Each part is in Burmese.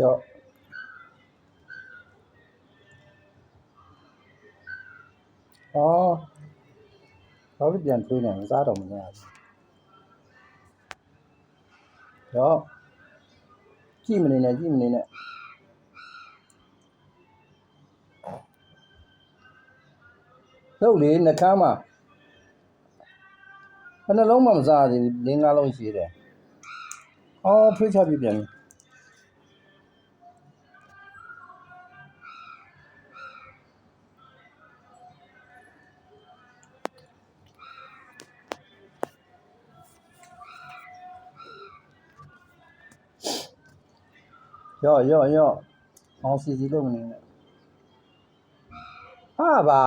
ရော့အော်ဘာလို့ပြန်တွေးနေလဲစားတော့မနေရဘူးရော့ကြည့်မနေနဲ့ကြည့်မနေနဲ့ဟုတ်လေနှကမ်းမှာဘယ်နှလုံးမှမစားသေးဘူး၄၅လုံးရှိတယ်အော်ထွေးချပြပြန်ပြီ ရော့ရော့ရော့မောင်စီစီလုံးမနေနဲ့ဟာပါ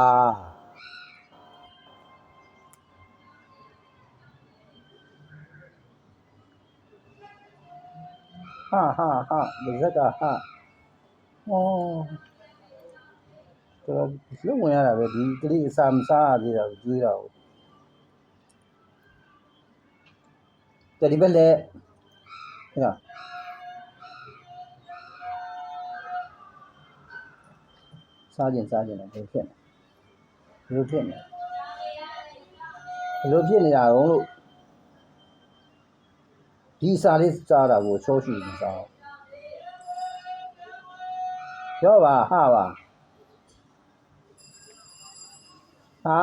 ဟာဟာဟာဒီဇက်ကဟာဩတော်လုံးဝင်ရတာပဲဒီကလေးအစာမစားရသေးတာကိုကျွေးတာကိုတဒီဘက်လက်ဟဲ့လား စားကျင်စားကျင်တယ်ဘယ်ဖြစ်လဲဘယ်လိုဖြစ်လဲဘယ်လိုဖြစ်နေတာရောလို့ဒီစာလေးစားတာကိုချောရှိနေစားအောင်ပြောပါဟာပါဟာ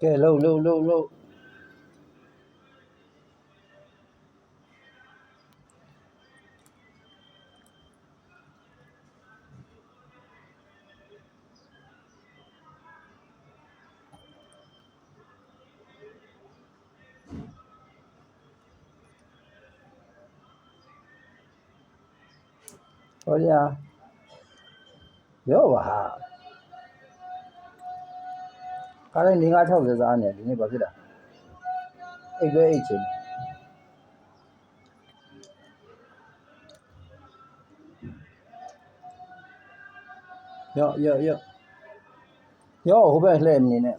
ကဲလှုပ်လှုပ်လှုပ်လှုပ် ဟောရပြောပါဟာကားတိုင်းနေငါ60စားနေဒီနေ့ဘာဖြစ်တာအိတ်ပဲအိတ်ချင်ရော့ရော့ရော့ရော့ဟိုဘက်လှည့်မနေနဲ့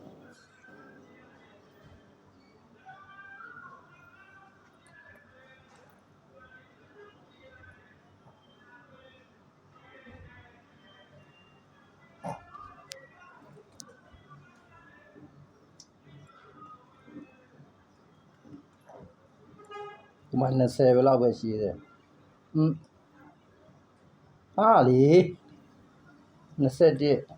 မှာ20ပဲလောက်ပဲရှိသေးတယ်อืมဟာလေ21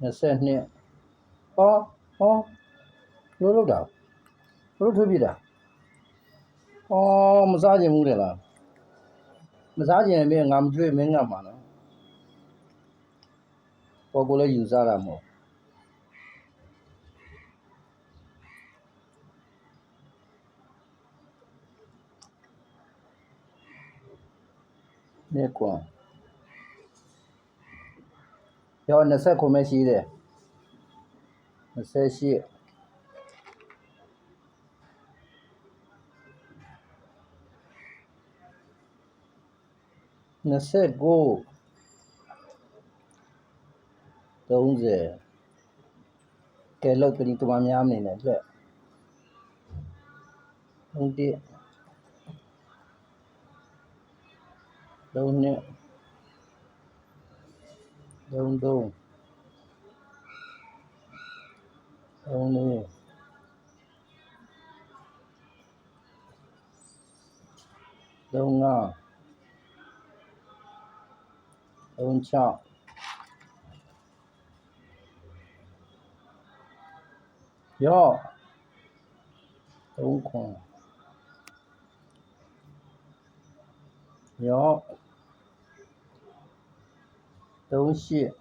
22ဟောဟောလို့လို့တာလို့ထွေးပြတာဟောမစားခြင်းဘူးလေလားမစားခြင်းရင်ငါမကြွေးမင်းငါမှာနော်ပေါ်ကိုလည်းယူစားတာမဟုတ် နေကွာရော20ခုပဲရှိတယ်28 29 30ကဲလောက်ကလေးတမများမနေနဲ့လက်ဟုတ်တယ် đôn nhé đôn đôn đôn đi đôn ngò đôn trọng yo! Đôn khoảng yo! 东西。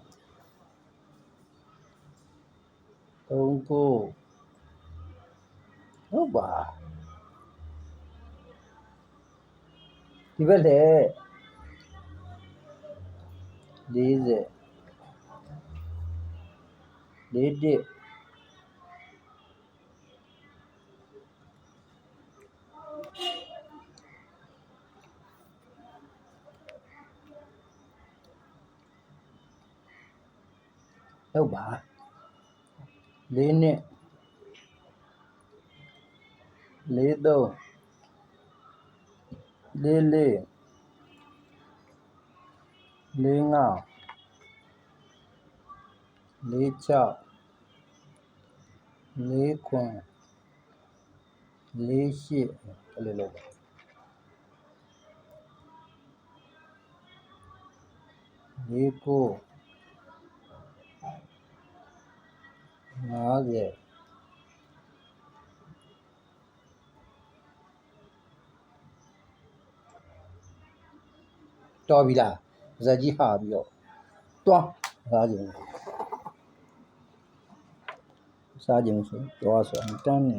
东部。好吧。你不来。你在你的 đâu bà లేని లేదో లేలే లేంగా లేచా లేకు లేచి లేలో లేకు 50 တော်ပြီလားဇက်ကြီးဟာပြီးတော့တွားစားကြည့်စားကြည့်ဆိုတွားဆိုအတန်းနေ